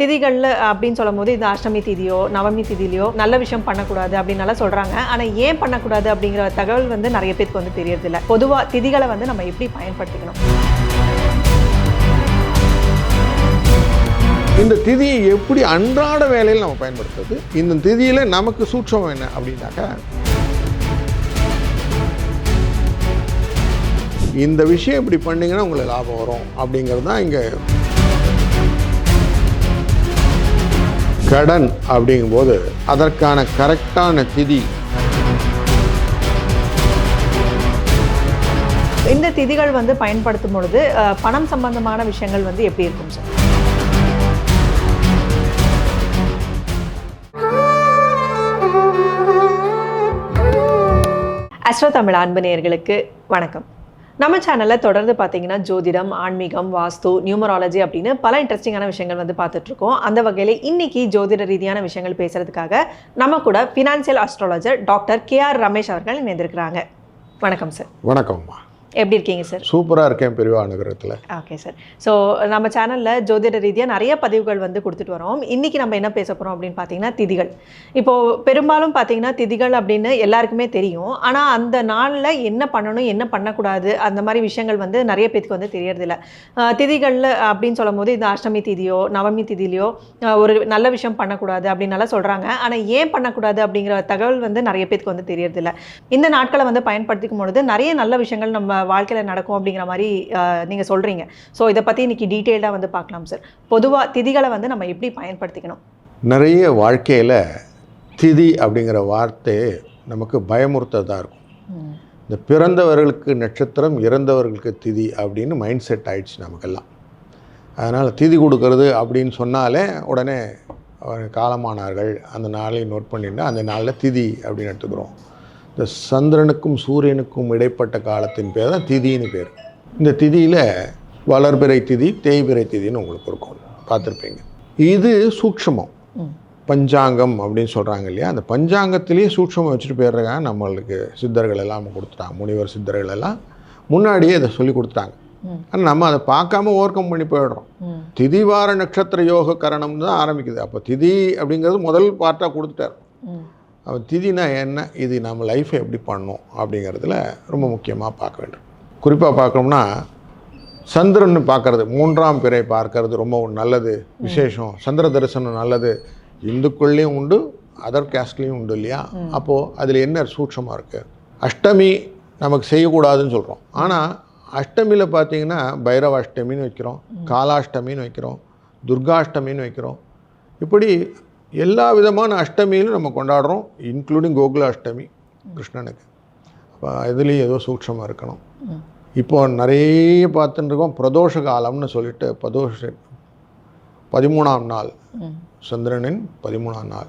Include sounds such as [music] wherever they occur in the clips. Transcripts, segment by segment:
திதிகளில் அப்படின்னு சொல்லும் போது இந்த அஷ்டமி திதியோ நவமி திதியிலையோ நல்ல விஷயம் பண்ணக்கூடாது அப்படின்னால சொல்கிறாங்க ஆனால் ஏன் பண்ணக்கூடாது அப்படிங்கிற தகவல் வந்து நிறைய பேருக்கு வந்து தெரியறதில்ல. பொதுவாக திதிகளை வந்து நம்ம எப்படி பயன்படுத்திக்கணும்? இந்த திதியை எப்படி அன்றாட வேலையில் நம்ம பயன்படுத்துறது? இந்த திதியில் நமக்கு சூட்சம் என்ன அப்படின்னாக்கா இந்த விஷயம் இப்படி பண்ணீங்கன்னா உங்களுக்கு லாபம் வரும் அப்படிங்கிறது தான் இங்கே கடன் அப்படிங்கும்போது அதற்கான கரெக்டான திதி. இந்த திதிகள் வந்து பயன்படுத்தும் பொழுது பணம் சம்பந்தமான விஷயங்கள் வந்து எப்படி இருக்கும் சார்? அஸ்ரோ தமிழ் அன்பு நேயர்களுக்கு வணக்கம். நம்ம சேனலில் தொடர்ந்து பார்த்தீங்கன்னா ஜோதிடம் ஆன்மீகம் வாஸ்து நியூமராலஜி அப்படின்னு பல இன்ட்ரெஸ்டிங்கான விஷயங்கள் வந்து பார்த்துட்ருக்கோம் அந்த வகையில் இன்னைக்கு ஜோதிட ரீதியான விஷயங்கள் பேசுகிறதுக்காக நம்ம கூட financial astrologer doctor K R Ramesh அவர்கள் இணைந்திருக்கிறாங்க. வணக்கம் சார் வணக்கம்மா. எப்படி இருக்கீங்க சார் சூப்பராக இருக்கேன் பெரியவா நகரத்தில் ஓகே சார் ஸோ நம்ம சேனலில் ஜோதிட ரீதியாக நிறைய பதிவுகள் வந்து கொடுத்துட்டு வரோம். இன்றைக்கி நம்ம என்ன பேச போகிறோம் அப்படின்னு பார்த்தீங்கன்னா திதிகள். இப்போது பெரும்பாலும் பார்த்தீங்கன்னா திதிகள் அப்படின்னு எல்லாருக்குமே தெரியும். ஆனால் அந்த நாளில் என்ன பண்ணணும் என்ன பண்ணக்கூடாது அந்த மாதிரி விஷயங்கள் வந்து நிறைய பேருக்கு வந்து தெரியறதில்ல. திதிகளில் அப்படின்னு சொல்லும் போது இந்த அஷ்டமி திதியோ நவமி திதியிலையோ ஒரு நல்ல விஷயம் பண்ணக்கூடாது அப்படின்னால சொல்கிறாங்க ஆனால் ஏன் பண்ணக்கூடாது அப்படிங்கிற தகவல் வந்து நிறைய பேருக்கு வந்து தெரியறதில்ல. இந்த நாட்களை வந்து பயன்படுத்திக்கும் பொழுது நிறைய நல்ல விஷயங்கள் நம்ம வாழ்க்கையில் நடக்கும் அப்படிங்கிற மாதிரி நீங்கள் சொல்கிறீங்க ஸோ இதை பற்றி இன்னைக்கு டீட்டெயில்டாக வந்து பார்க்கலாம் சார் பொதுவாக திதிகளை வந்து நம்ம எப்படி பயன்படுத்திக்கணும்? நிறைய வாழ்க்கையில் திதி அப்படிங்கிற வார்த்தை நமக்கு பயமுறுத்ததாக இருக்கும். இந்த பிறந்தவர்களுக்கு நட்சத்திரம் இறந்தவர்களுக்கு திதி அப்படின்னு மைண்ட் செட் ஆயிடுச்சு நமக்கெல்லாம். அதனால் திதி கொடுக்கறது அப்படின்னு சொன்னாலே உடனே அவர் காலமானார்கள். அந்த நாளை நோட் பண்ணிட்டு அந்த நாளில் திதி அப்படின்னு எடுத்துக்கிறோம். இந்த சந்திரனுக்கும் சூரியனுக்கும் இடைப்பட்ட காலத்தின் பேர் தான் திதின்னு பேர். இந்த திதியில் வளர்பிறை திதி தேய்பிறை திதின்னு உங்களுக்கு இருக்கும் பார்த்துருப்பீங்க. இது சூக்ஷ்மம். பஞ்சாங்கம் அப்படின்னு சொல்கிறாங்க இல்லையா? அந்த பஞ்சாங்கத்திலேயே சூட்சமம் வச்சுட்டு போயிடுறாங்க நம்மளுக்கு சித்தர்கள் எல்லாம் கொடுத்துட்டாங்க. முனிவர் சித்தர்கள் எல்லாம் முன்னாடியே இதை சொல்லி கொடுத்துட்டாங்க. ஆனால் நம்ம அதை பார்க்காம ஓவர் கம் பண்ணி போயிடுறோம். திதிவார நட்சத்திர யோக கரணம் தான் ஆரம்பிக்குது. அப்போ திதி அப்படிங்கிறது முதல் பார்ட்டாக கொடுத்துட்டார். அப்போ திதினா என்ன? இது நம்ம லைஃப்பை எப்படி பண்ணணும் அப்படிங்கிறதுல ரொம்ப முக்கியமாக பார்க்க வேண்டும். குறிப்பாக பார்க்கணும்னா சந்திரன் பார்க்கறது மூன்றாம் பிறை பார்க்கறது ரொம்ப நல்லது விசேஷம். சந்திர தரிசனம் நல்லது. இந்துக்கள்லேயும் உண்டு அதர் கேஸ்ட்லேயும் உண்டு இல்லையா? அப்போது அதில் என்ன சூட்சமாக இருக்குது அஷ்டமி நமக்கு செய்யக்கூடாதுன்னு சொல்கிறோம் ஆனால் அஷ்டமியில் பார்த்தீங்கன்னா பைரவ அஷ்டமின்னு வைக்கிறோம் காலாஷ்டமின்னு வைக்கிறோம் துர்காஷ்டமின்னு வைக்கிறோம். இப்படி எல்லா விதமான அஷ்டமியிலும் நம்ம கொண்டாடுறோம் இன்க்ளூடிங் கோகுல அஷ்டமி கிருஷ்ணனுக்கு. அப்போ இதுலேயும் ஏதோ சூட்சமாக இருக்கணும். இப்போ நிறைய பார்த்துட்டு இருக்கோம் பிரதோஷ காலம்னு சொல்லிட்டு பிரதோஷ பதிமூணாம் நாள் சந்திரனின் பதிமூணாம் நாள்.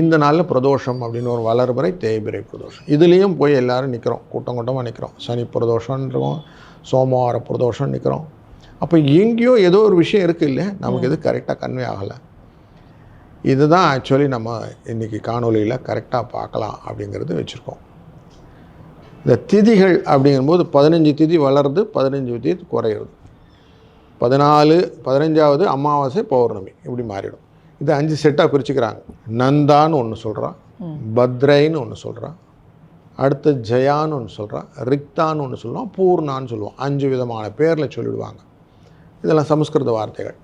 இந்த நாளில் பிரதோஷம் அப்படின்னு ஒரு வளர்பிறை தேய்பிறை பிரதோஷம். இதுலேயும் போய் எல்லாரும் நிற்கிறோம் கூட்டம் கூட்டமாக நிற்கிறோம் சனி பிரதோஷம்னு இருக்கோம் சோமவார பிரதோஷம் நிற்கிறோம் அப்போ எங்கேயோ ஏதோ ஒரு விஷயம் இருக்குது இல்லையா? நமக்கு இது கரெக்டாக கன்வே ஆகலை. இதுதான் ஆக்சுவலி நம்ம இன்றைக்கி காணொளியில் கரெக்டாக பார்க்கலாம் அப்படிங்கிறது வச்சுருக்கோம். இந்த திதிகள் அப்படிங்கும்போது பதினஞ்சு திதி வளருது பதினஞ்சு திதி குறையிறது. பதினாலு பதினஞ்சாவது அமாவாசை பௌர்ணமி இப்படி மாறிடும். இது அஞ்சு செட்டாக பிரிச்சுக்கிறாங்க. நந்தான்னு ஒன்று சொல்கிறான். பத்ரைன்னு ஒன்று சொல்கிறான் அடுத்து ஜெயான்னு ஒன்று சொல்கிறான் ரிக்தான்னு ஒன்று சொல்லுவான் பூர்ணான்னு சொல்லுவான். அஞ்சு விதமான பேரில் சொல்லிடுவாங்க. இதெல்லாம் சமஸ்கிருத வார்த்தைகள்.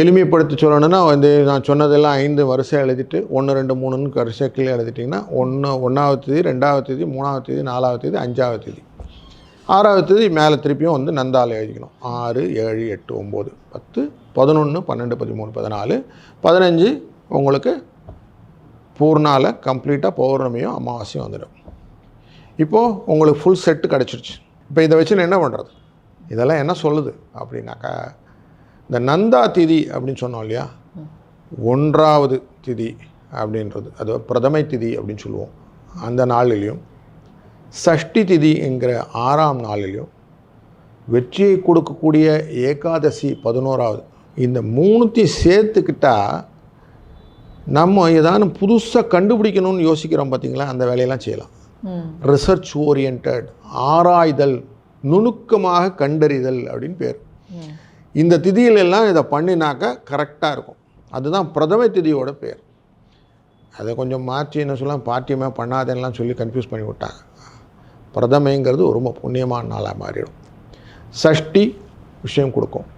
எளிமைப்படுத்தி சொல்லணும்னா வந்து நான் சொன்னதெல்லாம் ஐந்து வரிசை எழுதிட்டு ஒன்று ரெண்டு மூணுன்னு வரிசை கீழே எழுதிட்டிங்கன்னா ஒன்று ஒன்றாவது தேதி ரெண்டாவது தேதி மூணாவது தேதி நாலாவது தேதி அஞ்சாவது தேதி. ஆறாவது தேதி மேலே திருப்பியும் வந்து நந்தால் எழுதிக்கணும். ஆறு ஏழு எட்டு ஒம்பது பத்து பதினொன்று பன்னெண்டு பதிமூணு பதினாலு பதினஞ்சு உங்களுக்கு பூர்ணால கம்ப்ளீட்டாக பௌர்ணமியும் அமாவாசையும் வந்துடும். இப்போது உங்களுக்கு ஃபுல் செட்டு கிடச்சிருச்சு. இப்போ இதை வச்சு நான் என்ன பண்ணுறது இதெல்லாம் என்ன சொல்லுது? அப்படின்னாக்கா இந்த நந்தா திதி அப்படின்னு சொன்னோம் இல்லையா? ஒன்றாவது திதி அப்படின்றது. அது பிரதமை திதி அப்படின்னு சொல்லுவோம். அந்த நாளிலையும். சஷ்டி திதி என்கிற ஆறாம் நாளிலையும். வெற்றியை கொடுக்கக்கூடிய ஏகாதசி பதினோராவது இந்த மூணுத்தையும் சேர்த்துக்கிட்டா நம்ம ஏதானும் புதுசாக கண்டுபிடிக்கணும்னு யோசிக்கிறோம் பார்த்தீங்களா அந்த வேலையெல்லாம் செய்யலாம். ரிசர்ச் ஓரியன்ட் ஆராய்தல் நுணுக்கமாக கண்டறிதல் அப்படின்னு பேர். இந்த திதியிலெல்லாம் இதை பண்ணினாக்கா கரெக்டாக இருக்கும். அதுதான் பிரதம திதியோட பேர். அதை கொஞ்சம் மாற்றி என்ன சொல்லலாம் பாட்டியமே பண்ணாதேன்னெலாம் சொல்லி கன்ஃபியூஸ் பண்ணி விட்டாங்க. பிரதமைங்கிறது ரொம்ப புண்ணியமான நாளாக மாறிடும். சஷ்டி விஷயம் கொடுக்கும்.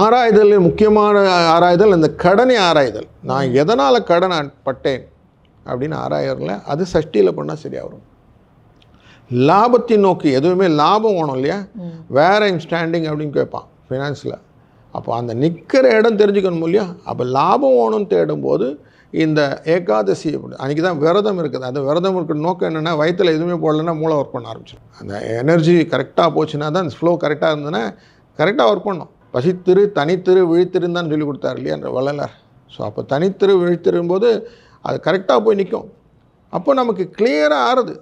ஆராய்தல் முக்கியமான ஆராய்தல் இந்த கடனை ஆராய்தல். நான் எதனால் கடன் பட்டேன் அப்படின்னு ஆராயறல அது சஷ்டியில் பண்ணால் சரியாக வரும் லாபத்தை நோக்கி எதுவுமே லாபம் வேணும் இல்லையா? வேற ஐம் ஸ்டாண்டிங் அப்படின்னு கேட்பான் ஃபினான்ஸில் அப்போ அந்த நிற்கிற இடம் தெரிஞ்சுக்கணும் இல்லையா? அப்போ லாபம் வேணும்னு தேடும்போது இந்த ஏகாதசி அன்றைக்கி தான் விரதம் இருக்குது. அந்த விரதம் இருக்கிற நோக்கம் என்னென்னா வயிற்றில் எதுவுமே போடலைன்னா மூளை ஒர்க் பண்ண ஆரம்பிச்சிடும். அந்த எனர்ஜி கரெக்டாக போச்சுன்னா தான் ஃப்ளோ கரெக்டாக இருந்ததுன்னா கரெக்டாக ஒர்க் பண்ணும். பசித்திரு தனித்திரு விழித்திருன்னு தான் சொல்லி கொடுத்தார் இல்லையா வள்ளலார். ஸோ அப்போ தனித்திரு விழித்திரும்போது அது கரெக்டாக போய் நிற்கும் அப்போ நமக்கு கிளியராக ஆறுது.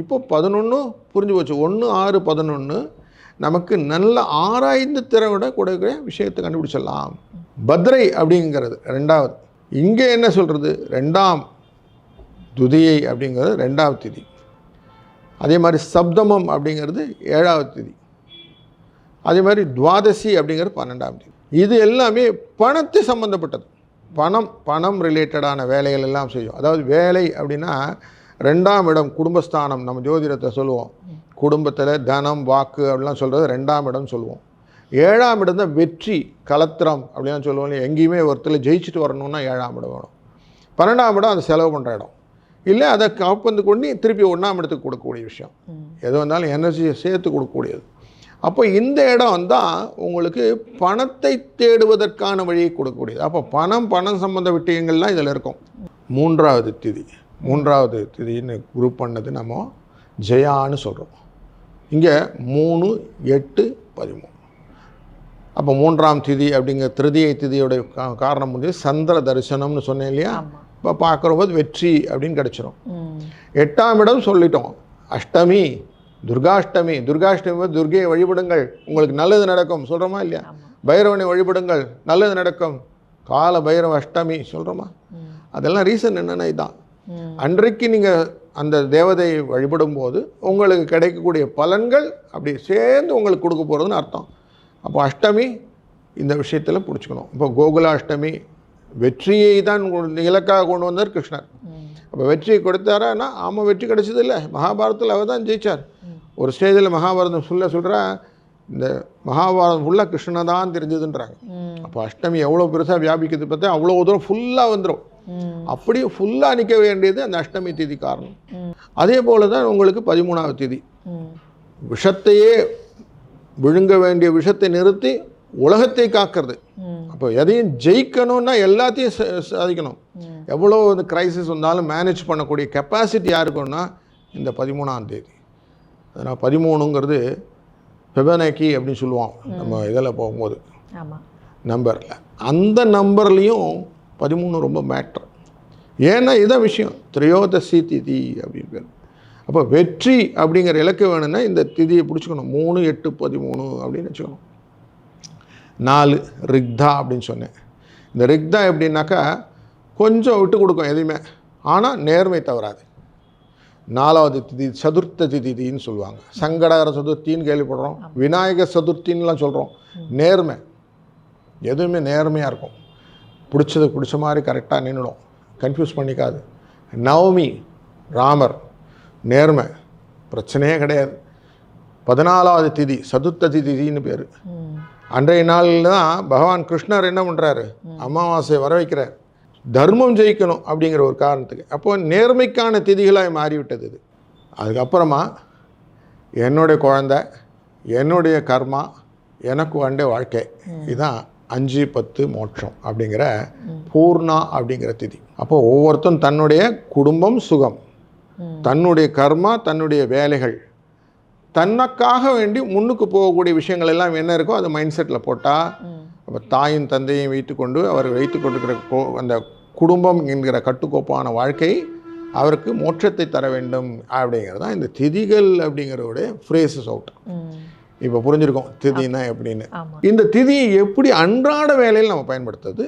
இப்போ பதினொன்று புரிஞ்சு போச்சு. ஒன்று ஆறு பதினொன்று நமக்கு நல்ல ஆராய்ந்து திறவிட கூடக்கூடிய விஷயத்தை கண்டுபிடிச்சிடலாம். பத்ரை அப்படிங்கிறது ரெண்டாவது. இங்கே என்ன சொல்கிறது ரெண்டாம் துதியை அப்படிங்கிறது ரெண்டாவது திதி. அதே மாதிரி சப்தமம் அப்படிங்கிறது ஏழாவது திதி. அதே மாதிரி துவாதசி அப்படிங்கிறது பன்னெண்டாம் தேதி. இது எல்லாமே பணத்தை சம்மந்தப்பட்டது பணம் பணம் ரிலேட்டடான வேலைகள் எல்லாம் செய்யும். அதாவது வேலை அப்படின்னா ரெண்டாம் இடம் குடும்பஸ்தானம் நம்ம ஜோதிடத்தை சொல்லுவோம். குடும்பத்தில் தனம் வாக்கு அப்படிலாம் சொல்கிறது ரெண்டாம் இடம் சொல்லுவோம். ஏழாம் இடம் தான் வெற்றி கலத்திரம் அப்படிலாம் சொல்லுவோம் இல்லையா? எங்கேயுமே ஒருத்தர் ஜெயிச்சுட்டு வரணும்னா ஏழாம் இடம் வேணும். பன்னெண்டாம் இடம் அது செலவு பண்ணுற இடம். இல்லை அதை காப்பந்து கொண்டு திருப்பி ஒன்றாம் இடத்துக்கு கொடுக்கக்கூடிய விஷயம். எது வந்தாலும் எனர்ஜியை சேர்த்து கொடுக்கக்கூடியது. அப்போ இந்த இடம் தான் உங்களுக்கு பணத்தை தேடுவதற்கான வழியை கொடுக்கக்கூடியது. அப்போ பணம் பணம் சம்பந்த விஷயங்கள்லாம் இதில் இருக்கும். மூன்றாவது திதி. மூன்றாவது திதின்னு குரூப் பண்ணது நம்ம ஜெயான்னு சொல்கிறோம் இங்கே மூணு எட்டு பதிமூணு. அப்போ மூன்றாம் திதி அப்படிங்கிற திருதியை திதியோடைய காரணம் வந்து சந்திர தரிசனம்னு சொன்னேன் இல்லையா. இப்போ பார்க்குற போது வெற்றி அப்படின்னு கிடச்சிரும். எட்டாம் இடம் சொல்லிட்டோம். அஷ்டமி துர்காஷ்டமி. துர்காஷ்டமி போது துர்கையை வழிபடுங்கள். உங்களுக்கு நல்லது நடக்கும். சொல்கிறோமா இல்லையா. பைரவனை வழிபடுங்கள். நல்லது நடக்கும். கால பைரவ அஷ்டமி சொல்கிறோமா. அதெல்லாம் ரீசன் என்னென்னா இதான். ம். அன்றைக்கு நீங்கள் அந்த தேவதையை வழிபடும் போது உங்களுக்கு கிடைக்கக்கூடிய பலன்கள் அப்படி சேர்ந்து உங்களுக்கு கொடுக்க போகிறதுன்னு அர்த்தம். அப்போ அஷ்டமி இந்த விஷயத்தில் பிடிச்சிக்கணும். இப்போ கோகுல அஷ்டமி வெற்றியை தான் இலக்காக கொண்டு வந்தார் கிருஷ்ணர். அப்போ வெற்றியை கொடுத்தாரான்னா ஆமாம் வெற்றி கிடைச்சது இல்லை மகாபாரதத்தில் அவர் தான் ஜெயிச்சார். ஒரு ஸ்டேஜில் மகாபாரதம் சொல்ல சொல்கிறா இந்த மகாபாரதம் ஃபுல்லாக கிருஷ்ணனை தான் தெரிஞ்சதுன்றாங்க. அப்போ அஷ்டமி எவ்வளோ பெருசாக வியாபிக்கிறது பார்த்தா அவ்வளோ தூரம் ஃபுல்லாக வந்துடும் ம். அப்படி ஃபுல்லாக நிற்க வேண்டியது அந்த அஷ்டமி திதி காரணம். அதே போல தான் உங்களுக்கு பதிமூணாவது திதி. விஷத்தையே விழுங்க வேண்டிய விஷத்தை நிறுத்தி உலகத்தை காக்கிறது. அப்போ எதையும் ஜெயிக்கணும்னா எல்லாத்தையும் சாதிக்கணும். எவ்வளோ இந்த கிரைசிஸ் வந்தாலும் மேனேஜ் பண்ணக்கூடிய கெப்பாசிட்டி யாருக்குன்னா இந்த பதிமூணாம் தேதி அதனால் பதிமூணுங்கிறது ஃபெபனக்கி அப்படின்னு சொல்லுவோம் நம்ம இதில் போகும்போது நம்பரில் அந்த நம்பர்லேயும் பதிமூணு ரொம்ப மேட்ரு ஏன்னா இதான் விஷயம். திரையோதசி திதி அப்படின்னு பேர். அப்போ வெற்றி அப்படிங்கிற இலக்கு வேணும்னா இந்த திதியை பிடிச்சிக்கணும். மூணு எட்டு பதிமூணு அப்படின்னு வச்சுக்கணும். நாலு ரிக்தா அப்படின்னு சொன்னேன். இந்த ரிக்தா எப்படின்னாக்கா கொஞ்சம் விட்டு கொடுக்கும் எதையுமே. ஆனால் நேர்மை தவறாது. நாலாவது திதி சதுர்த்த திதின்னு சொல்லுவாங்க. சங்கடகர சதுர்த்தின்னு கேள்விப்படுறோம். விநாயகர் சதுர்த்தின்லாம் சொல்கிறோம் நேர்மை. எதுவுமே நேர்மையாக இருக்கும். பிடிச்சது பிடிச்ச மாதிரி கரெக்டாக நின்றுடும் கன்ஃபியூஸ் பண்ணிக்காது. நவமி ராமர் நேர்மை பிரச்சனையே கிடையாது. பதினாலாவது திதி சதுர்த்த திதின்னு பேர். அன்றைய நாளில் தான் பகவான் கிருஷ்ணர் என்ன பண்ணுறாரு அமாவாசை வர வைக்கிறார். தர்மம் ஜெயிக்கணும் அப்படிங்கிற ஒரு காரணத்துக்கு. அப்போ நேர்மைக்கான திதிகளாக மாறிவிட்டது இது. அதுக்கப்புறமா என்னுடைய குழந்தை என்னுடைய கர்மா எனக்கு வேண்டிய வாழ்க்கை. இதுதான் அஞ்சு பத்து மோட்சம் அப்படிங்கிற பூர்ணா அப்படிங்கிற திதி அப்போ ஒவ்வொருத்தரும் தன்னுடைய குடும்பம் சுகம். தன்னுடைய கர்மா தன்னுடைய வேலைகள் தனக்காக வேண்டி முன்னுக்கு போகக்கூடிய விஷயங்கள் எல்லாம் என்ன இருக்கோ அது மைண்ட் செட்டில் போட்டால். அப்போ தாயும் தந்தையும் வைத்துக்கொண்டு அவர் வைத்து கொண்டிருக்கிற கோ அந்த குடும்பம் என்கிற கட்டுக்கோப்பான வாழ்க்கை அவருக்கு மோட்சத்தை தர வேண்டும் அப்படிங்கிறது தான் இந்த திதிகள் அப்படிங்கிறதோடைய ஃப்ரேசஸ் அவுட். இப்போ புரிஞ்சிருக்கோம் திதினா எப்படின்னு. இந்த திதியை எப்படி அன்றாட வேலையில் நம்ம பயன்படுத்துறது?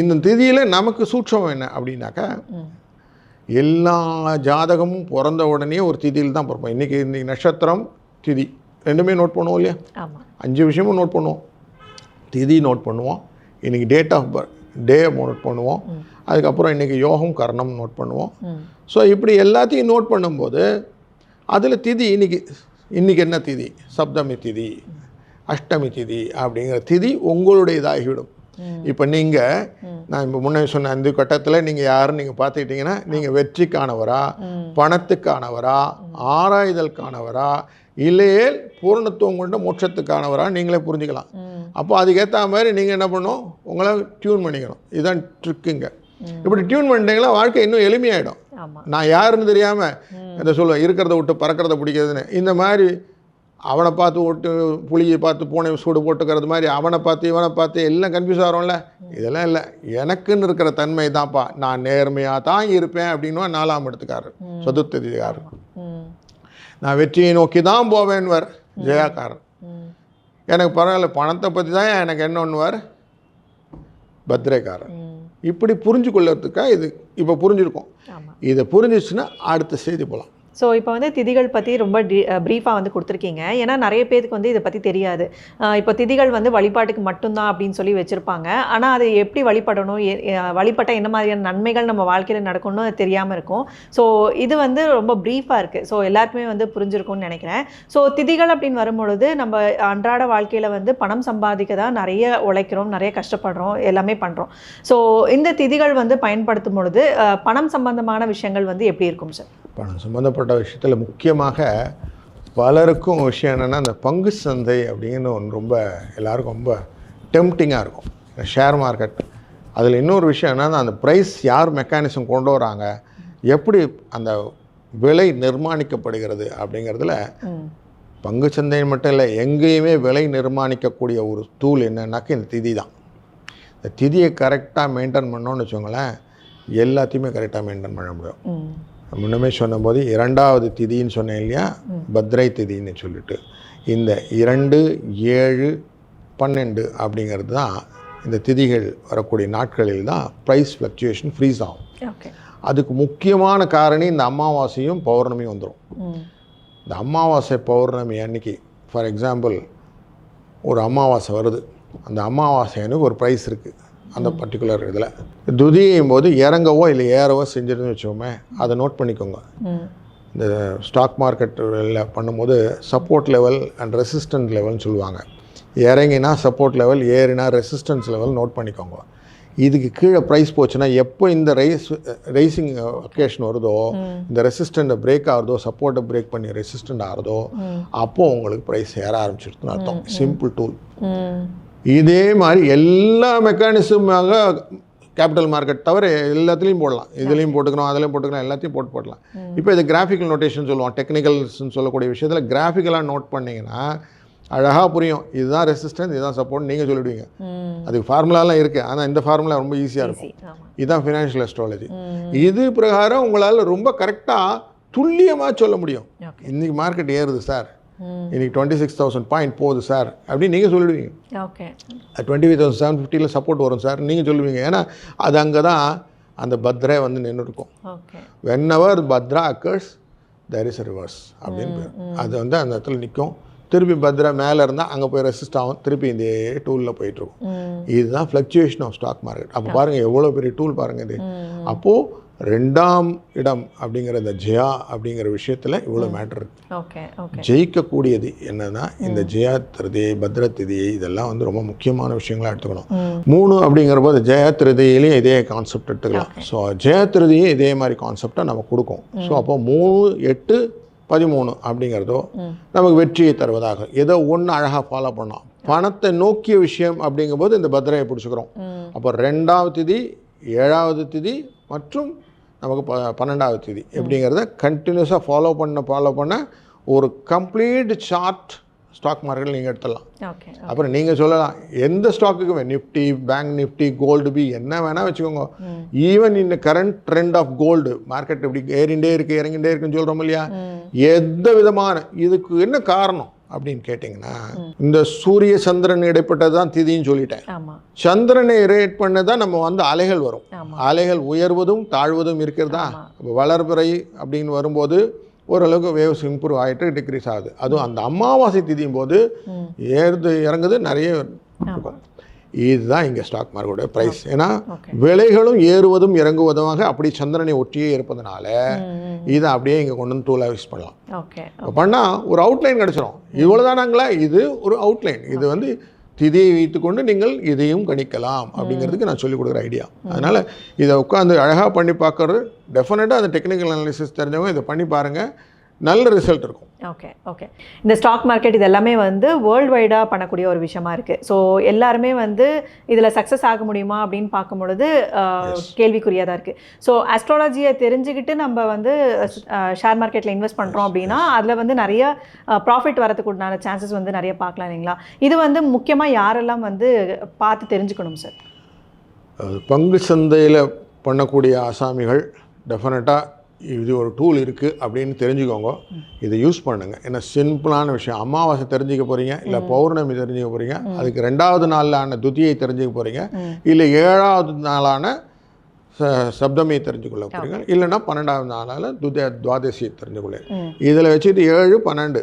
இந்த திதியில் நமக்கு சூட்சம் என்ன அப்படின்னாக்கா. எல்லா ஜாதகமும் பிறந்த உடனே ஒரு திதியில் தான் பிறப்போம். இன்றைக்கி இன்னைக்கு நட்சத்திரம் திதி. ரெண்டுமே நோட் பண்ணுவோம் இல்லையா? அஞ்சு விஷயமும் நோட் பண்ணுவோம். திதி நோட் பண்ணுவோம். இன்றைக்கி date of birth day note பண்ணுவோம். அதுக்கப்புறம் இன்றைக்கி யோகம் கர்ணம் நோட் பண்ணுவோம். ஸோ இப்படி எல்லாத்தையும் நோட் பண்ணும்போது அதில் திதி இன்னைக்கு இன்னைக்கு என்ன திதி? சப்தமி திதி அஷ்டமி திதி அப்படிங்கிற திதி உங்களுடையதாகிவிடும். இப்போ நீங்கள் நான் இப்போ முன்னே சொன்ன அந்த கட்டத்தில் நீங்கள் யாருன்னு நீங்கள் பார்த்துக்கிட்டிங்கன்னா நீங்கள் வெற்றிக்கானவரா பணத்துக்கானவரா ஆராய்தலுக்கானவரா இல்லையே பூரணத்துவம் கொண்ட மோட்சத்துக்கானவரா நீங்களே புரிஞ்சுக்கலாம். அப்போ அதுக்கேற்ற மாதிரி நீங்கள் என்ன பண்ணணும்? உங்களை டியூன் பண்ணிக்கணும். இதுதான் ட்ரிக்குங்க இப்படி டியூன் பண்ணிட்டீங்களா வாழ்க்கை இன்னும் எளிமையாயிடும். நான் யாருன்னு தெரியாமல் இந்த சொல்லுவேன் இருக்கிறத விட்டு பறக்கிறத பிடிக்கிறதுன்னு. இந்த மாதிரி அவனை பார்த்து விட்டு புளியை பார்த்து பூனை சூடு போட்டுக்கிறது மாதிரி அவனை பார்த்து இவனை பார்த்து எல்லாம் கன்ஃபியூஸ் ஆகிறோம்ல. இதெல்லாம் இல்லை. எனக்குன்னு இருக்கிற தன்மை தான்ப்பா. நான் நேர்மையாக தான் இருப்பேன் அப்படின்னுவா நாலாம் இடத்துக்காரர் சதுர்த்ததிகாரர் நான் வெற்றியை நோக்கி தான் போவேன்வர் ஜெயாக்காரர் ம். எனக்கு பரவாயில்ல பணத்தை பற்றி தான் எனக்கு என்ன ஒன்றுவார் பத்ரேக்காரர் ம். இப்படி புரிஞ்சு கொள்ளுறதுக்காக இது? இப்போ புரிஞ்சிருக்கோம். இதை புரிஞ்சிச்சுன்னா அடுத்த செய்தி போகலாம் ஸோ இப்போ வந்து திதிகள் பற்றி ரொம்ப டி ப்ரீஃபாக வந்து கொடுத்துருக்கீங்க. ஏன்னா நிறைய பேருக்கு வந்து இதை பற்றி தெரியாது. இப்போ திதிகள் வந்து வழிபாட்டுக்கு மட்டும்தான் அப்படின்னு சொல்லி வச்சுருப்பாங்க. ஆனால் அது எப்படி வழிபடணும்? வழிபட்ட என்ன மாதிரியான நன்மைகள் நம்ம வாழ்க்கையில் நடக்கணும்னு அது தெரியாமல் இருக்கும். ஸோ இது வந்து ரொம்ப ப்ரீஃபாக இருக்குது ஸோ எல்லாருக்குமே வந்து புரிஞ்சிருக்கும்னு நினைக்கிறேன். ஸோ திதிகள் அப்படின்னு வரும்பொழுது நம்ம அன்றாட வாழ்க்கையில் வந்து பணம் சம்பாதிக்க தான் நிறைய உழைக்கிறோம் நிறைய கஷ்டப்படுறோம் எல்லாமே பண்ணுறோம் ஸோ இந்த திதிகள் வந்து பயன்படுத்தும் பொழுது பணம் சம்பந்தமான விஷயங்கள் வந்து எப்படி இருக்கும் சார் பணம் சம்மந்தப்பட்ட விஷயத்தில் முக்கியமாக பலருக்கும் விஷயம் என்னென்னா அந்த பங்கு சந்தை அப்படிங்கிற ஒன்று ரொம்ப எல்லாருக்கும் ரொம்ப டெம்டிங்காக இருக்கும். ஷேர் மார்க்கெட் அதில் இன்னொரு விஷயம் என்னன்னா அந்த ப்ரைஸ் யார் மெக்கானிசம் கொண்டு வராங்க எப்படி அந்த விலை நிர்மாணிக்கப்படுகிறது அப்படிங்கிறதுல பங்கு சந்தை மட்டும் இல்லை எங்கேயுமே விலை நிர்மாணிக்கக்கூடிய ஒரு டூல் என்னன்னாக்க இந்த திதி தான். இந்த திதியை கரெக்டாக மெயின்டைன் பண்ணோன்னு வச்சுக்கோங்களேன் எல்லாத்தையுமே கரெக்டாக மெயின்டைன் பண்ண முடியும். முன்னமே சொன்னபோது இரண்டாவது திதின்னு சொன்னேன் இல்லையா? பத்ரை திதின்னு சொல்லிட்டு. இந்த இரண்டு ஏழு பன்னெண்டு அப்படிங்கிறது தான் இந்த திதிகள் வரக்கூடிய நாட்களில் தான் ப்ரைஸ் ஃப்ளக்சுவேஷன் ஃப்ரீஸ் ஆகும். அதுக்கு முக்கியமான காரணி இந்த அமாவாசையும் பௌர்ணமியும் வந்துடும் இந்த அமாவாசை பௌர்ணமி அன்னைக்கு ஃபார் எக்ஸாம்பிள் ஒரு அமாவாசை வருது. அந்த அமாவாசை அன்னைக்கு ஒரு ப்ரைஸ் இருக்குது அந்த பர்டிகுலர் இதில். துதியும் போது இறங்கவோ இல்லை ஏறவோ செஞ்சிருன்னு வச்சுக்கோமே அதை நோட் பண்ணிக்கோங்க. இந்த ஸ்டாக் மார்க்கெட்டில் பண்ணும்போது சப்போர்ட் லெவல் அண்ட் ரெசிஸ்டன்ட் லெவல்னு சொல்லுவாங்க. இறங்கினா சப்போர்ட் லெவல் ஏறினா ரெசிஸ்டன்ஸ் லெவல் நோட் பண்ணிக்கோங்க. இதுக்கு கீழே ப்ரைஸ் போச்சுன்னா எப்போ இந்த ரைஸ் ரைசிங் ஒகேஷன் வருதோ இந்த ரெசிஸ்டண்ட்டை பிரேக் ஆகுதோ சப்போர்ட்டை பிரேக் பண்ணி ரெசிஸ்டண்ட் ஆகுதோ அப்போ உங்களுக்கு ப்ரைஸ் ஏற ஆரம்பிச்சிருக்குன்னு அர்த்தம். சிம்பிள் டூல் இதே மாதிரி எல்லா மெக்கானிசமாக கேபிட்டல் மார்க்கெட் தவிர எல்லாத்துலேயும் போடலாம். இதுலேயும் போட்டுக்கணும் அதுலேயும் போட்டுக்கலாம் எல்லாத்தையும் போட்டு போடலாம். இப்போ இது கிராஃபிக்கல் நோட்டேஷன் சொல்லுவோம் டெக்னிக்கல்ஸ்னு சொல்லக்கூடிய விஷயத்தில் கிராஃபிக்கலாக நோட் பண்ணிங்கன்னா அழகாக புரியும். இதுதான் ரெசிஸ்டன்ஸ் இதுதான் சப்போர்ட் நீங்கள் சொல்லிடுவீங்க. அதுக்கு ஃபார்முலாலாம் இருக்குது ஆனால் இந்த ஃபார்முலா ரொம்ப ஈஸியாக இருக்கும். இதுதான் ஃபினான்ஷியல் அஸ்ட்ராலஜி இது பிரகாரம் உங்களால் ரொம்ப கரெக்டாக துல்லியமாக சொல்ல முடியும். இன்றைக்கி மார்க்கெட் ஏறுது சார் இன்னைக்கு டுவெண்ட்டி சிக்ஸ் தௌசண்ட் பாயிண்ட் போகுது சார் அப்படின்னு நீங்கள் சொல்லிடுவீங்க. Okay. Twenty five thousand seven ஃபிஃப்டியில் சப்போர்ட் வரும் சார் நீங்கள் சொல்லுவீங்க. ஏன்னா அது அங்கே தான் அந்த பத்ரே வந்து நின்று இருக்கும் whenever Patra occurs there is reverse அப்படின்னு அது வந்து அந்த இடத்துல நிற்கும் திருப்பி பத்ரா மேலே இருந்தால் அங்கே போய் ரெசிஸ்ட் ஆகும். திருப்பி இந்த டூலில் போயிட்டுருக்கும். இதுதான் ஃப்ளக்சுவேஷன் ஆஃப் ஸ்டாக் மார்க்கெட் அப்போ பாருங்கள் எவ்வளோ பெரிய டூல் பாருங்கள் இது. அப்போது ரெண்டாம் இடம் அப்படிங்கிற இந்த ஜெயா அப்படிங்கிற விஷயத்தில் இவ்வளோ மேட்டர் இருக்குது ஜெயிக்கக்கூடியது என்னன்னா இந்த ஜெயா திருதியை பத்ர திதியை இதெல்லாம் வந்து ரொம்ப முக்கியமான விஷயங்களா எடுத்துக்கணும். மூணு அப்படிங்கிற போது ஜெயா திருதியிலையும் இதே கான்செப்ட் எடுத்துக்கலாம். ஸோ ஜெயா திருதியும் இதே மாதிரி கான்செப்டை நம்ம கொடுக்கும். ஸோ அப்போ மூணு எட்டு பதிமூணு அப்படிங்கிறதோ நமக்கு வெற்றியை தருவதாக. ஏதோ ஒன்று அழகாக ஃபாலோ பண்ணோம் பணத்தை நோக்கிய விஷயம் அப்படிங்கும்போது இந்த பத்ரையை பிடிச்சிக்கிறோம். அப்போ ரெண்டாவது திதி ஏழாவது திதி மற்றும் நமக்கு ப பன்னெண்டாவது திதி. எப்படிங்கிறத கண்டினியூஸாக ஃபாலோ பண்ண ஃபாலோ பண்ண ஒரு கம்ப்ளீட் சார்ட் ஸ்டாக் மார்க்கெட்டில் நீங்கள் எடுத்துடலாம். அப்புறம் நீங்கள் சொல்லலாம் எந்த ஸ்டாக்குக்குமே Nifty bank Nifty gold B என்ன வேணால் வச்சுக்கோங்க. ஈவன் இந்த current trend of gold market இப்படி ஏறிண்டே இருக்குது இறங்கிண்டே இருக்குன்னு சொல்கிறோம் இல்லையா? எந்த விதமான இதுக்கு என்ன காரணம்? அப்படின்னு கேட்டிங்கன்னா இந்த சூரிய சந்திரன் இடைப்பட்டது தான் திதின்னு சொல்லிட்டேன். சந்திரனை ரேட் பண்ண தான் நம்ம வந்து அலைகள் வரும். அலைகள் உயர்வதும் தாழ்வதும் இருக்கிறதா? வளர்பிறை அப்படின்னு வரும்போது ஓரளவுக்கு வேவ்ஸ் இம்ப்ரூவ் ஆகிட்டு டிக்ரீஸ் ஆகுது. அதுவும் அந்த அமாவாசை திதியும் போது ஏறுது இறங்குது நிறைய இதுதான் இங்கே ஸ்டாக் மார்க்கெட்டோட ப்ரைஸ் ஏன்னா விலைகளும் ஏறுவதும் இறங்குவதுமாக அப்படி சந்திரனை ஒட்டியே இருப்பதனால இதை அப்படியே இங்கே கொண்டு வந்து டூலாக யூஸ் பண்ணலாம். பண்ணால் ஒரு அவுட்லைன் கிடச்சிரும். இவ்வளோதானாங்களா இது ஒரு அவுட்லைன் இது வந்து திதியை வைத்துக்கொண்டு நீங்கள் இதையும் கணிக்கலாம் அப்படிங்கிறதுக்கு நான் சொல்லிக் கொடுக்குற ஐடியா அதனால் இதை உட்காந்து அழகாக பண்ணி பார்க்கறது டெஃபினட்டாக அந்த டெக்னிக்கல் அனாலிசிஸ் தெரிஞ்சவங்க இதை பண்ணி பாருங்கள் நல்ல ரிசல்ட் இருக்கும். ஓகே ஓகே இந்த ஸ்டாக் மார்க்கெட் இது எல்லாமே வந்து வேர்ல்டு வைடாக பண்ணக்கூடிய ஒரு விஷயமா இருக்குது ஸோ எல்லாருமே வந்து இதில் சக்ஸஸ் ஆக முடியுமா அப்படின்னு பார்க்கும் பொழுது கேள்விக்குறியாக தான் இருக்குது ஸோ அஸ்ட்ராலஜியை தெரிஞ்சுக்கிட்டு நம்ம வந்து ஷேர் மார்க்கெட்டில் இன்வெஸ்ட் பண்ணுறோம் அப்படின்னா அதில் வந்து நிறைய ப்ராஃபிட் வரதுக்கு உண்டான சான்சஸ் வந்து நிறைய பார்க்கலாம் இல்லைங்களா? இது வந்து முக்கியமாக யாரெல்லாம் வந்து பார்த்து தெரிஞ்சுக்கணும் சார் பங்கு சந்தையில் பண்ணக்கூடிய ஆசாமிகள் டெஃபினட்டாக இது ஒரு டூல் இருக்குது அப்படின்னு தெரிஞ்சுக்கோங்க. இதை யூஸ் பண்ணுங்கள் ஏன்னா சிம்பிளான விஷயம். அமாவாசை தெரிஞ்சுக்க போகிறீங்க இல்லை பௌர்ணமி தெரிஞ்சுக்க போகிறீங்க அதுக்கு ரெண்டாவது நாளான துதியை தெரிஞ்சுக்க போகிறீங்க இல்லை ஏழாவது நாளான ச சப்தமியை தெரிஞ்சுக்கொள்ள போகிறீங்க இல்லைன்னா பன்னெண்டாவது நாளால் துத துவாதசியை தெரிஞ்சுக்கொள்ள. இதில் வச்சுட்டு ஏழு பன்னெண்டு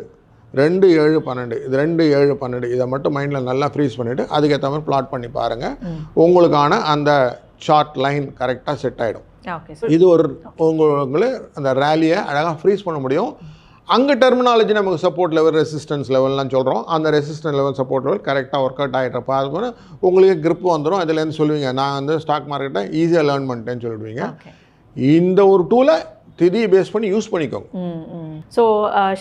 ரெண்டு ஏழு பன்னெண்டு இது ரெண்டு ஏழு பன்னெண்டு இதை மட்டும் மைண்டில் நல்லா ஃப்ரீஸ் பண்ணிவிட்டு அதுக்கேற்ற மாதிரி பிளாட் பண்ணி பாருங்கள் உங்களுக்கான அந்த சார்ட் லைன் கரெக்டாக செட் ஆகிடும் இது ஒரு உங்களை அந்த ரேலியை அழகாக ஃப்ரீஸ் பண்ண முடியும். அங்கே டெர்மினாலஜி நமக்கு சப்போர்ட் லெவல் ரெசிஸ்டன்ஸ் லெவல்லாம் சொல்கிறோம் அந்த ரெசிஸ்டன்ஸ் லெவல் சப்போர்ட் லெவல் கரெக்டாக ஒர்க் அவுட் ஆகிட்ட பார்த்து உங்களுக்கு grip வந்துடும் அதுலேருந்து சொல்லுவீங்க நான் வந்து ஸ்டாக் மார்க்கெட்டை ஈஸியாக லேர்ன் பண்ணிட்டேன்னு சொல்லிடுவீங்க. இந்த ஒரு டூலை திதியை பேஸ் பண்ணி யூஸ் பண்ணிக்கோங்க. ஸோ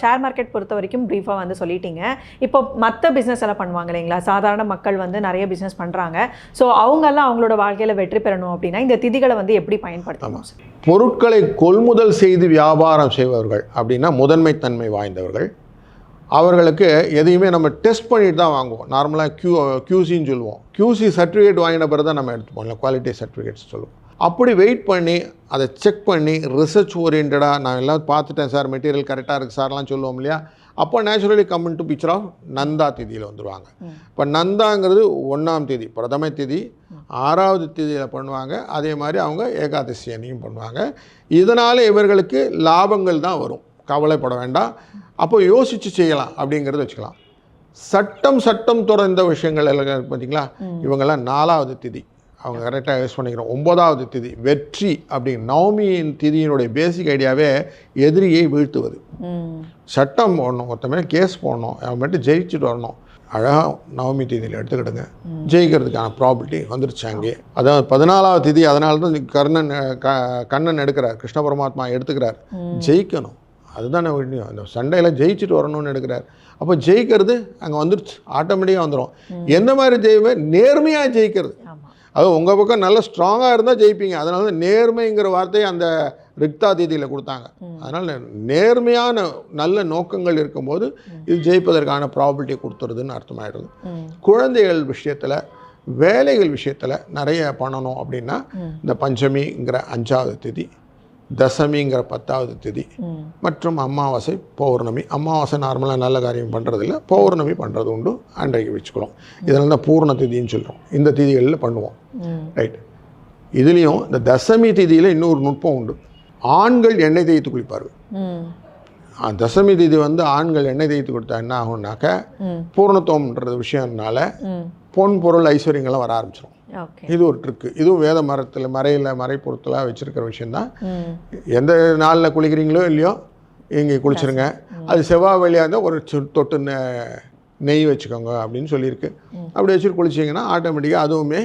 ஷேர் மார்க்கெட் பொறுத்த வரைக்கும் ப்ரீஃபாக வந்து சொல்லிட்டீங்க. இப்போ மற்ற பிஸ்னஸ் எல்லாம் பண்ணுவாங்க இல்லைங்களா? சாதாரண மக்கள் வந்து நிறைய பிஸ்னஸ் பண்ணுறாங்க ஸோ அவங்கெல்லாம் அவங்களோட வாழ்க்கையில் வெற்றி பெறணும் அப்படின்னா இந்த திதிகளை வந்து எப்படி பயன்படுத்தணும்? சார் பொருட்களை கொள்முதல் செய்து வியாபாரம் செய்பவர்கள் அப்படின்னா முதன்மைத்தன்மை வாய்ந்தவர்கள். அவர்களுக்கு எதையுமே நம்ம டெஸ்ட் பண்ணிட்டு தான் வாங்குவோம். நார்மலாக கியூ கியூசின்னு சொல்லுவோம். கியூசி சர்டிஃபிகேட் வாங்கின பிறகு தான் நம்ம எடுத்துப்போம். இல்லை குவாலிட்டி சர்டிஃபிகேட்ஸ் சொல்லுவோம். அப்படி வெயிட் பண்ணி அதை செக் பண்ணி ரிசர்ச் ஓரியன்டாக நான் எல்லாம் பார்த்துட்டேன் சார் மெட்டீரியல் கரெக்டாக இருக்குது சார்லாம் சொல்லுவோம் இல்லையா? அப்போ naturally come in to picture of Nanda தேதியில் வந்துடுவாங்க இப்போ நந்தாங்கிறது ஒன்றாம் தேதி பிரதம தேதி ஆறாவது தேதியில் பண்ணுவாங்க. அதே மாதிரி அவங்க ஏகாதசி அன்னையும் பண்ணுவாங்க. இதனால் இவர்களுக்கு லாபங்கள் தான் வரும். கவலைப்பட வேண்டாம். அப்போ யோசித்து செய்யலாம் அப்படிங்கிறத வச்சுக்கலாம். சட்டம் சட்டம் தொடர்ந்த விஷயங்கள் எல்லாம் பார்த்தீங்களா இவங்கெல்லாம் நாலாவது திதி. அவங்க கரெக்டாக யூஸ் பண்ணிக்கிறோம். ஒன்பதாவது திதி வெற்றி அப்படிங்க நவமியின் திதியினுடைய பேசிக் ஐடியாவே எதிரியை வீழ்த்துவது. சட்டம் போடணும் ஒருத்த மேலே கேஸ் போடணும் அவன் மட்டும் ஜெயிச்சுட்டு வரணும். அழகாக நவமி தேதியில் எடுத்துக்கிடுங்க. ஜெயிக்கிறதுக்கான ப்ராபிலிட்டி வந்துருச்சு அங்கே. அதாவது பதினாலாவது திதி அதனால தான் கர்ணன் க கண்ணன் எடுக்கிறார் கிருஷ்ண பரமாத்மா எடுத்துக்கிறார். ஜெயிக்கணும். அதுதானே அந்த சண்டையில் ஜெயிச்சுட்டு வரணும்னு எடுக்கிறார். அப்போ ஜெயிக்கிறது அங்கே வந்துருச்சு. ஆட்டோமேட்டிக்காக வந்துடும் எந்த மாதிரி ஜெயிப்பேன் நேர்மையாக ஜெயிக்கிறது. அது உங்கள் பக்கம் நல்ல ஸ்ட்ராங்காக இருந்தால் ஜெயிப்பீங்க. அதனால தான் நேர்மைங்கிற வார்த்தையை அந்த ரிக்தா தேதியில் கொடுத்தாங்க. அதனால் நேர்மையான நல்ல நோக்கங்கள் இருக்கும்போது இது ஜெயிப்பதற்கான ப்ராபிலிட்டி கொடுத்துருதுன்னு அர்த்தமாயிடுது. குழந்தைகள் விஷயத்தில் வேலைகள் விஷயத்தில் நிறைய பண்ணணும் அப்படின்னா இந்த பஞ்சமிங்கிற அஞ்சாவது திதி தசமிங்கிற பத்தாவது திதி. மற்றும் அமாவாசை பௌர்ணமி. அமாவாசை நார்மலாக நல்ல காரியம் பண்ணுறதில்ல பௌர்ணமி பண்ணுறது உண்டு. அன்றைக்கு வச்சுக்கிறோம். இதனால தான் பூர்ண திதின்னு சொல்கிறோம் இந்த திதிகளில் பண்ணுவோம். ரைட் இதுலேயும் இந்த தசமி திதியில் இன்னொரு நுட்பம் உண்டு. ஆண்கள் எண்ணெய் தேய்த்து குளிப்பார்கள். தசமி திதி வந்து ஆண்கள் எண்ணெய் தேய்த்து கொடுத்தா என்ன ஆகும்னாக்க ம். பூர்ணத்துவம்ன்றது விஷயம்னால பொன் பொருள் ஐஸ்வர்யங்கள்லாம் வர ஆரம்பிச்சிடும் இது ஒரு ட்ரிக்கு இதுவும் வேத மரத்தில் மறையில் மறைப்பொருத்தலாக வச்சுருக்கிற விஷயந்தான் எந்த நாளில் குளிக்கிறீங்களோ இல்லையோ இங்கே குளிச்சிருங்க. அது செவ்வாய் வழியாக இருந்தால் ஒரு தொட்டு நெய் வச்சுக்கோங்க அப்படின்னு சொல்லியிருக்கு. அப்படி வச்சுட்டு குளிச்சிங்கன்னா ஆட்டோமேட்டிக்காக அதுவுமே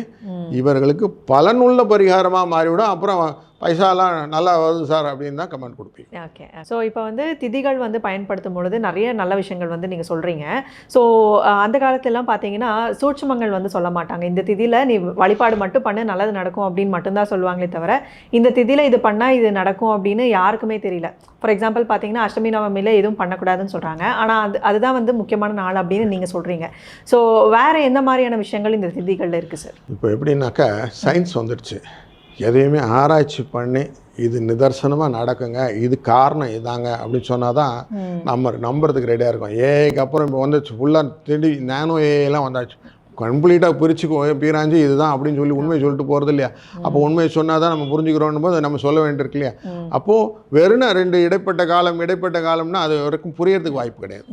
இவர்களுக்கு பலனுள்ள பரிகாரமாக மாறிவிடும். அப்புறம் பைசாலாம் நல்லா வருது சார் அப்படின்னு தான் கமெண்ட் கொடுப்பீங்க. ஓகே. ஸோ இப்போ வந்து திதிகள் வந்து பயன்படுத்தும் பொழுது நிறைய நல்ல விஷயங்கள் வந்து நீங்கள் சொல்கிறீங்க ஸோ அந்த காலத்துலலாம் பார்த்தீங்கன்னா சூட்சுமங்கள் வந்து சொல்ல மாட்டாங்க. இந்த திதியில் நீ வழிபாடு மட்டும் பண்ணு நல்லது நடக்கும் அப்படின்னு மட்டும்தான் சொல்லுவாங்களே தவிர இந்த திதியில் இது பண்ணால் இது நடக்கும் அப்படின்னு யாருக்குமே தெரியல. ஃபார் எக்ஸாம்பிள் பார்த்தீங்கன்னா அஷ்டமி நவமியில் எதுவும் பண்ணக்கூடாதுன்னு சொல்கிறாங்க ஆனால் அது அதுதான் வந்து முக்கியமான நாள் அப்படின்னு நீங்கள் சொல்கிறீங்க ஸோ வேறு எந்த மாதிரியான விஷயங்கள் இந்த திதிகளில் இருக்குது சார் இப்போ எப்படின்னாக்கா சயின்ஸ் வந்துடுச்சு. எதையுமே ஆராய்ச்சி பண்ணி இது நிதர்சனமாக நடக்குங்க இது காரணம் இதாங்க அப்படின்னு சொன்னால் தான் நம்ம நம்புறதுக்கு ரெடியாக இருக்கும். ஏஐக்கு அப்புறம் இப்போ வந்துச்சு ஃபுல்லாக திருடி நானோ ஏஐலாம் வந்தாச்சு. கம்ப்ளீட்டாக பிரிச்சு பீராஞ்சு இதுதான் அப்படின்னு சொல்லி உண்மையை சொல்லிட்டு போகிறது இல்லையா? அப்போ உண்மையை சொன்னால் தான் நம்ம புரிஞ்சுக்கிறோம் போது நம்ம சொல்ல வேண்டியிருக்கு இல்லையா? அப்போது வெறும் ரெண்டு இடைப்பட்ட காலம் இடைப்பட்ட காலம்னா அது வரைக்கும் புரியறதுக்கு வாய்ப்பு கிடையாது.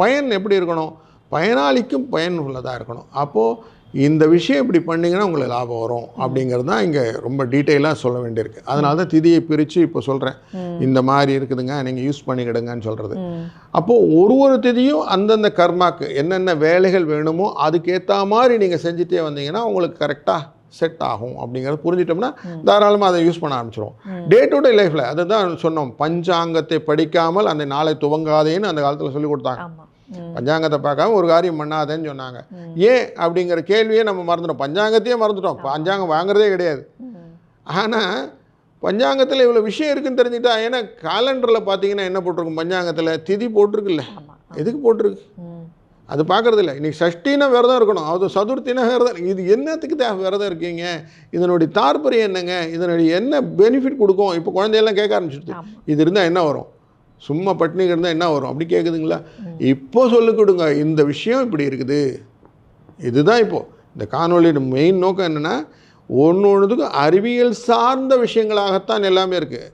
பயன் எப்படி இருக்கணும்? பயனாளிக்கும் பயனுள்ளதாக இருக்கணும். அப்போது இந்த விஷயம் இப்படி பண்ணீங்கன்னா உங்களுக்கு லாபம் வரும் அப்படிங்கிறது தான் இங்கே ரொம்ப டீட்டெயிலாக சொல்ல வேண்டியிருக்கு. அதனால தான் திதியை பிரித்து இப்போ சொல்கிறேன். இந்த மாதிரி இருக்குதுங்க நீங்கள் யூஸ் பண்ணிக்கிடுங்கன்னு சொல்கிறது. அப்போது ஒரு ஒரு திதியும் அந்தந்த கர்மாக்கு என்னென்ன வேலைகள் வேணுமோ அதுக்கேற்ற மாதிரி நீங்கள் செஞ்சுட்டே வந்தீங்கன்னா உங்களுக்கு கரெக்டாக செட் ஆகும் அப்படிங்கிறத புரிஞ்சிட்டோம்னா தாராளமாக அதை யூஸ் பண்ண ஆரம்பிச்சிரும் டே டு டே லைஃப்பில் அதுதான் சொன்னோம் பஞ்சாங்கத்தை படிக்காமல் அந்த நாளை துவங்காதேன்னு அந்த காலத்தில் சொல்லி கொடுத்தாங்க. பஞ்சாங்கத்தை பார்க்காம ஒரு காரியம் பண்ணாதேன்னு சொன்னாங்க. ஏன் அப்படிங்கிற கேள்வியே நம்ம மறந்துட்டோம். பஞ்சாங்கத்தையே மறந்துட்டோம். பஞ்சாங்கம் வாங்குறதே கிடையாது. ஆனால் பஞ்சாங்கத்தில் இவ்வளோ விஷயம் இருக்குன்னு தெரிஞ்சுட்டா ஏன்னா காலண்டரில் பார்த்தீங்கன்னா என்ன போட்டிருக்கும்? பஞ்சாங்கத்தில் திதி போட்டிருக்குல்ல. எதுக்கு போட்டிருக்கு. அது பார்க்கறது இல்லை. இன்னைக்கு சஷ்டினா விரதம் இருக்கணும். அது சதுர்த்தினா விரதம். இது என்னத்துக்கு தேவை விரதம் இருக்கீங்க? இதனுடைய தாற்பயம் என்னங்க? இதனுடைய என்ன பெனிஃபிட் கொடுக்கும்? இப்போ குழந்தையெல்லாம் கேட்க ஆரம்பிச்சிடுது. இது இருந்தால் என்ன வரும்? சும்மா பட்டினி கிடந்தால் என்ன வரும்? அப்படி கேட்குதுங்களா இப்போ சொல்லிக் கொடுங்க. இந்த விஷயம் இப்படி இருக்குது. இதுதான் இப்போது இந்த காணொளியோட மெயின் நோக்கம் என்னென்னா ஒன்று ஒன்றுத்துக்கும் அறிவியல் சார்ந்த விஷயங்களாகத்தான் எல்லாமே இருக்குது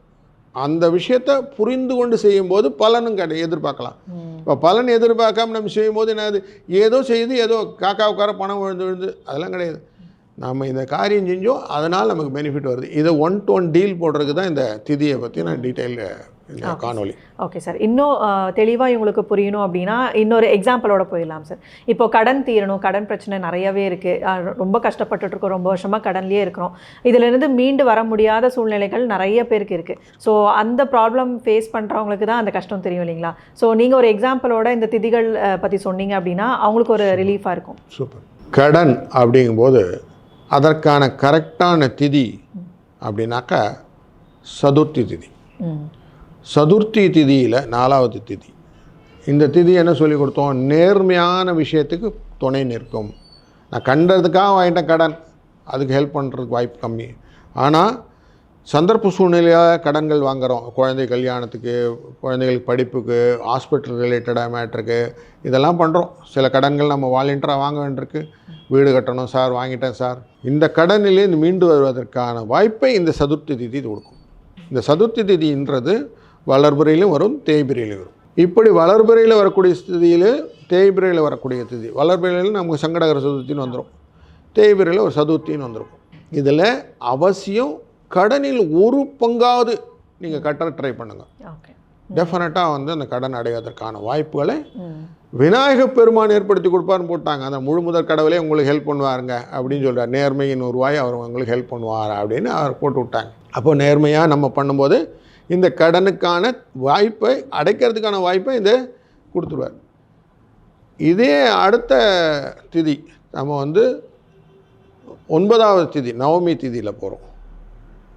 அந்த விஷயத்தை புரிந்து கொண்டு செய்யும்போது பலனும் கிடை எதிர்பார்க்கலாம். இப்போ பலன் எதிர்பார்க்காம நம்ம செய்யும்போது என்னது? ஏதோ செய்து ஏதோ காக்கா உட்கார பணம் விழுந்து விழுந்து அதெல்லாம் கிடையாது. நம்ம இந்த காரியம் செஞ்சோம் அதனால் நமக்கு பெனிஃபிட் வருது. இதை ஒன் டு ஒன் டீல் போடுறதுக்கு தான் இந்த திதியை பற்றி நான் டீட்டெயில் இந்த காணொளி. ஓகே சார் இன்னும் தெளிவாக இவங்களுக்கு புரியணும் அப்படின்னா இன்னொரு எக்ஸாம்பிளோட போயிடலாம் சார் இப்போ கடன் தீரணும் கடன் பிரச்சனை நிறையவே இருக்குது ரொம்ப கஷ்டப்பட்டுட்டு இருக்கோம் ரொம்ப வருஷமாக கடன்லேயே இருக்கிறோம். இதிலிருந்து மீண்டு வர முடியாத சூழ்நிலைகள் நிறைய பேருக்கு இருக்குது ஸோ அந்த ப்ராப்ளம் ஃபேஸ் பண்ணுறவங்களுக்கு தான் அந்த கஷ்டம் தெரியும் இல்லைங்களா? ஸோ நீங்கள் ஒரு எக்ஸாம்பிளோட இந்த திதிகள் பற்றி சொன்னீங்க அப்படின்னா அவங்களுக்கு ஒரு ரிலீஃபாக இருக்கும். சூப்பர். கடன் அப்படிங்கும்போது அதற்கான கரெக்டான திதி அப்படின்னாக்கா சதுர்த்தி திதி. சதுர்த்தி திதியில் நாலாவது திதி. இந்த திதி என்ன சொல்லி கொடுத்தோம்? நேர்மையான விஷயத்துக்கு துணை நிற்கும். நான் கண்டதுக்காக வாங்கிட்டேன் கடன். அதுக்கு ஹெல்ப் பண்ணுறதுக்கு வாய்ப்பு கம்மி. ஆனால் சந்தர்ப்ப சூழ்நிலையாக கடன்கள் வாங்குகிறோம் குழந்தை கல்யாணத்துக்கு குழந்தைகளுக்கு படிப்புக்கு ஹாஸ்பிட்டல் ரிலேட்டடாக மேட்ருக்கு இதெல்லாம் பண்ணுறோம் சில கடன்கள் நம்ம வாலண்டியராக வாங்க வேண்டியிருக்கு. வீடு கட்டணும் சார் வாங்கிட்டேன் சார் இந்த கடனிலேருந்து மீண்டு வருவதற்கான வாய்ப்பை இந்த சதுர்த்தி திதி கொடுக்கும். இந்த சதுர்த்தி திதின்றது வளர்பிறையிலும் வரும் தேய்பிரையிலும் வரும். இப்படி வளர்பிறையில் வரக்கூடிய ஸ்திதியில் தேய்பிரையில் வரக்கூடிய திதி. வளர்பிறையில் நமக்கு சங்கடகர சதுர்த்தின்னு வந்துடும் தேய்பிரையில் ஒரு சதுர்த்தின்னு வந்துடும் இதில் அவசியம் கடனில் ஒரு பங்காவது நீங்கள் கட்ட ட்ரை பண்ணுங்கள் டெஃபினட்டாக வந்து அந்த கடன் அடைவதற்கான வாய்ப்புகளை ம். விநாயக பெருமான் ஏற்படுத்தி கொடுப்பார்னு போட்டாங்க. அந்த முழு முதற் கடவுளே உங்களுக்கு ஹெல்ப் பண்ணுவாருங்க அப்படின்னு சொல்கிறார் நேர்மையின் உருவாய் அவர் உங்களுக்கு ஹெல்ப் பண்ணுவார் அப்படின்னு அவர் போட்டு விட்டாங்க. அப்போ நேர்மையாக நம்ம பண்ணும்போது இந்த கடனுக்கான வாய்ப்பை அடைக்கிறதுக்கான வாய்ப்பை இந்த கொடுத்துருவார். இதே அடுத்த திதி நம்ம வந்து ஒன்பதாவது திதி நவமி திதியில் போகிறோம்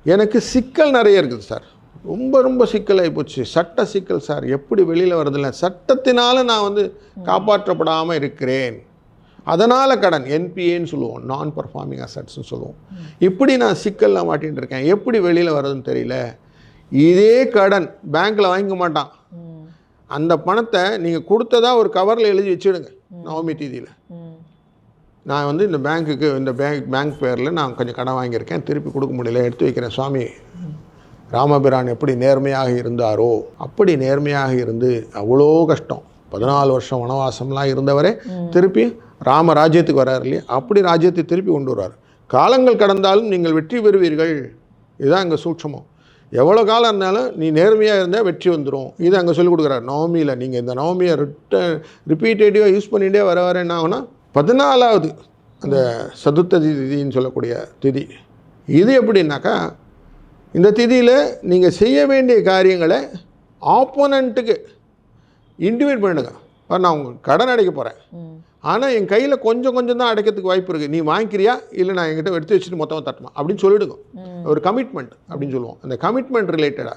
எனக்கு சிக்கல் நிறைய இருக்குது சார். ரொம்ப ரொம்ப சிக்கலாகி போச்சு. சட்ட சிக்கல் சார். எப்படி வெளியில் வருதில்ல சட்டத்தினால நான் வந்து காப்பாற்றப்படாமல் இருக்கிறேன். அதனால் கடன் என்பிஏன்னு சொல்லுவோம். நான் பர்ஃபார்மிங் அசட்ஸ்னு சொல்லுவோம். இப்படி நான் சிக்கலில் மாட்டின்னு இருக்கேன். எப்படி வெளியில் வர்றதுன்னு தெரியல. இதே கடன் பேங்க்கில் வாங்கிக்க மாட்டான். அந்த பணத்தை நீங்கள் கொடுத்ததா ஒரு கவரில் எழுதி வச்சுடுங்க நவமி தேதியில். நான் வந்து இந்த பேங்க்குக்கு இந்த பேங்க் பேங்க் பேரில் நான் கொஞ்சம் கடன் வாங்கியிருக்கேன் திருப்பி கொடுக்க முடியல எடுத்து வைக்கிறேன் சுவாமி. ராமபிரான் எப்படி நேர்மையாக இருந்தாரோ அப்படி நேர்மையாக இருந்து அவ்வளோ கஷ்டம். பதினாலு வருஷம் வனவாசம்லாம் இருந்தவரே திருப்பி ராம ராஜ்யத்துக்கு வர்றாரு இல்லையா? அப்படி ராஜ்யத்தை திருப்பி கொண்டு வர்றார். காலங்கள் கடந்தாலும் நீங்கள் வெற்றி பெறுவீர்கள். இதுதான் அங்கே சூட்சமம். எவ்வளோ காலம் இருந்தாலும் நீ நேர்மையாக இருந்தால் வெற்றி வந்துடும் இது அங்கே சொல்லிக் கொடுக்குறாரு. நவமியில் நீங்கள் இந்த நவமியை ரிட்டன் ரிப்பீட்டடிவாக யூஸ் பண்ணிகிட்டே வர வர என்ன ஆகுனா பதினாலாவது அந்த சதுர்த்த திதின்னு சொல்லக்கூடிய திதி. இது எப்படின்னாக்கா இந்த திதியில் நீங்கள் செய்ய வேண்டிய காரியங்களை ஆப்போனண்ட்டுக்கு இன்டிமேட் பண்ணுங்க. நான் உங்களுக்கு கடன் அடைக்க போகிறேன் ஆனால் என் கையில் கொஞ்சம் கொஞ்சம் தான் அடைக்கிறதுக்கு வாய்ப்பு இருக்குது நீ வாங்கிக்கிறியா? இல்லை நான் என்கிட்ட எடுத்து வச்சுட்டு மொத்தமாக தட்டுமா அப்படின்னு சொல்லிடுங்க. ஒரு கமிட்மெண்ட் அப்படின்னு சொல்லுவோம். அந்த கமிட்மெண்ட் ரிலேட்டடாக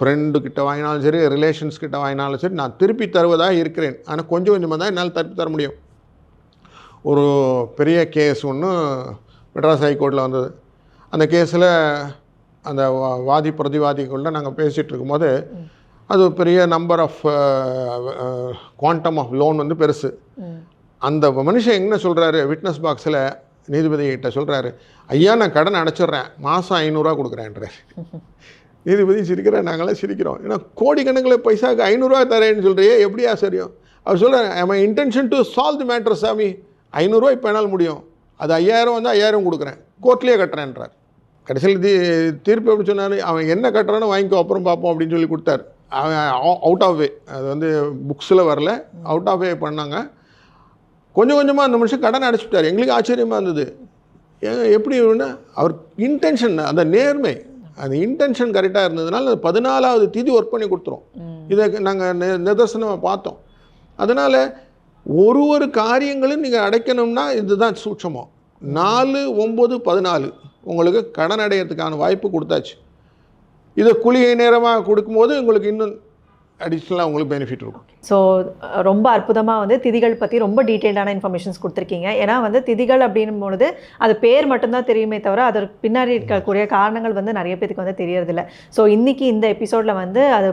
ஃப்ரெண்டு கிட்ட வாங்கினாலும் சரி ரிலேஷன்ஸ் கிட்ட வாங்கினாலும் சரி நான் திருப்பி தருவதாக இருக்கிறேன். ஆனால் கொஞ்சம் கொஞ்சமாக தான் என்னால் திருப்பி தர முடியும். ஒரு பெரிய கேஸ் ஒன்று மெட்ராஸ் ஹைகோர்ட்டில் வந்தது. அந்த கேஸில் அந்த வா- வாதி பிரதிவாதிகள்ட நாங்கள் பேசிகிட்டு இருக்கும்போது அது பெரிய number of quantum of loan வந்து பெருசு. அந்த மனுஷன் என்ன சொல்கிறாரு விட்னஸ் பாக்ஸில் நீதிபதி கிட்ட சொல்கிறாரு ஐயா நான் கடன் அடைச்சிடுறேன். மாதம் ஐநூறுரூவா கொடுக்குறேன்றார். [laughs] நீதிபதி சிரிக்கிறேன் நாங்களாம் சிரிக்கிறோம். ஏன்னா கோடிக்கணக்கில் பைசாவுக்கு ஐநூறுரூவா தரேன்னு சொல்கிறியே எப்படி ஆச்சரியம் அவர் சொல்கிறார் என் intention to solve the matter சாமி? ஐநூறுரூவா இப்போ என்னால் முடியும். அது ஐயாயிரம் வந்து ஐயாயிரம் கொடுக்குறேன். கோர்ட்லேயே கட்டுறேன்றார். கடைசியில் தீ தீர்ப்பு எப்படி சொன்னார்? அவன் என்ன கட்டுறானோ வாங்கிக்கோ அப்புறம் பார்ப்போம் அப்படின்னு சொல்லி கொடுத்தாரு. அவன் அவுட் ஆஃப் வே அது வந்து புக்ஸில் வரல. அவுட் ஆஃப் வே பண்ணாங்க. கொஞ்சம் கொஞ்சமாக அந்த மனுஷன் கடன் அடைச்சிட்டார். எங்களுக்கு ஆச்சரியமாக இருந்தது. எப்படி அவர் இன்டென்ஷன் அந்த நேர்மை அந்த இன்டென்ஷன் கரெக்டாக இருந்ததுனால பதினாலாவது தேதி ஒர்க் பண்ணி கொடுத்துரும் இதை நாங்கள் நெ நிதர்சனமாக பார்த்தோம். அதனால் ஒரு ஒரு காரியங்களும் நீங்கள் அடைக்கணும்னா இதுதான் சூட்சமம். நாலு ஒம்பது பதினாலு உங்களுக்கு கடன் அடையிறதுக்கான வாய்ப்பு கொடுத்தாச்சு. இதை குளிகை நேரமாக கொடுக்கும்போது உங்களுக்கு இன்னும் அடிஷ்னலாக உங்களுக்கு பெனிஃபிட் இருக்கும். ஸோ ரொம்ப அற்புதமாக வந்து திதிகள் பற்றி ரொம்ப டீட்டெயில்டான இன்ஃபர்மேஷன்ஸ் கொடுத்துருக்கீங்க. ஏன்னா வந்து திதிகள் அப்படின்னும் பொழுது அது பேர் மட்டும்தான் தெரியுமே தவிர அதற்கு பின்னாடி இருக்கக்கூடிய காரணங்கள் வந்து நிறைய பேருக்கு வந்து தெரியறதில்ல. ஸோ இன்றைக்கி இந்த எபிசோடில் வந்து அது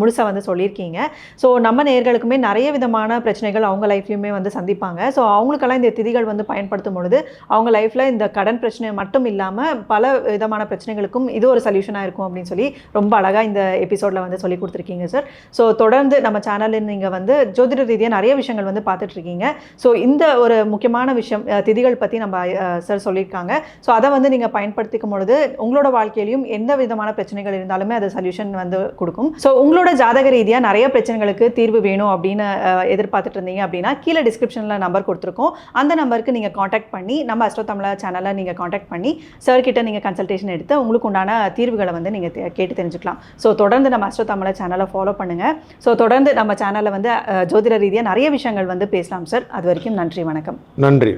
முழுசாக வந்து சொல்லியிருக்கீங்க. ஸோ நம்ம நேர்களுக்குமே நிறைய விதமான பிரச்சனைகள் அவங்க லைஃப்லையுமே வந்து சந்திப்பாங்க. ஸோ அவங்களுக்கெல்லாம் இந்த திதிகள் வந்து பயன்படுத்தும் பொழுது அவங்க லைஃப்பில் இந்த கடன் பிரச்சனை மட்டும் இல்லாமல் பல விதமான பிரச்சனைகளுக்கும் இது ஒரு சொல்யூஷனாக இருக்கும் அப்படின்னு சொல்லி ரொம்ப அழகாக இந்த எபிசோடில் வந்து சொல்லி கொடுத்துருக்கீங்க சார் ஸோ தொடர்ந்து நம்ம சேனலில் நீங்கள் வந்து ஜோதிட ரீதியாக நிறைய விஷயங்கள் வந்து பார்த்துட்ருக்கீங்க. ஸோ இந்த ஒரு முக்கியமான விஷயம் திதிகள் பற்றி நம்ம சார் சொல்லியிருக்காங்க. ஸோ அதை வந்து நீங்கள் பயன்படுத்திக்கும் பொழுது உங்களோட வாழ்க்கையிலையும் எந்த விதமான பிரச்சனைகள் இருந்தாலுமே அது சொல்யூஷன் வந்து கொடுக்கும். ஸோ உங்களோட ஜாதக ரீதியாக நிறைய பிரச்சனைகளுக்கு தீர்வு வேணும் அப்படின்னு எதிர்பார்த்துட்டு இருந்தீங்க அப்படின்னா கீழே டிஸ்கிரிப்ஷனில் நம்பர் கொடுத்துருக்கோம். அந்த நம்பருக்கு நீங்கள் காண்டாக்ட் பண்ணி நம்ம அஸ்ட்ரோ தமிழா சேனலை நீங்கள் காண்டாக்ட் பண்ணி சார் கிட்ட நீங்கள் கன்சல்டேஷன் எடுத்து உங்களுக்கு உண்டான தீர்வுகளை வந்து நீங்கள் கேட்டு தெரிஞ்சுக்கலாம். ஸோ தொடர்ந்து நம்ம அஸ்ட்ரோ தமிழா சேனலை ஃபாலோ பண்ணுங்கள் ஸோ தொடர்ந்து நம்ம சேனலில் வந்து ஜோதிட ரீதியாக நிறைய விஷயங்கள் வந்து பேசலாம் சார் அது வரைக்கும் நன்றி வணக்கம். நன்றி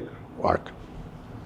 வாழ்க்கை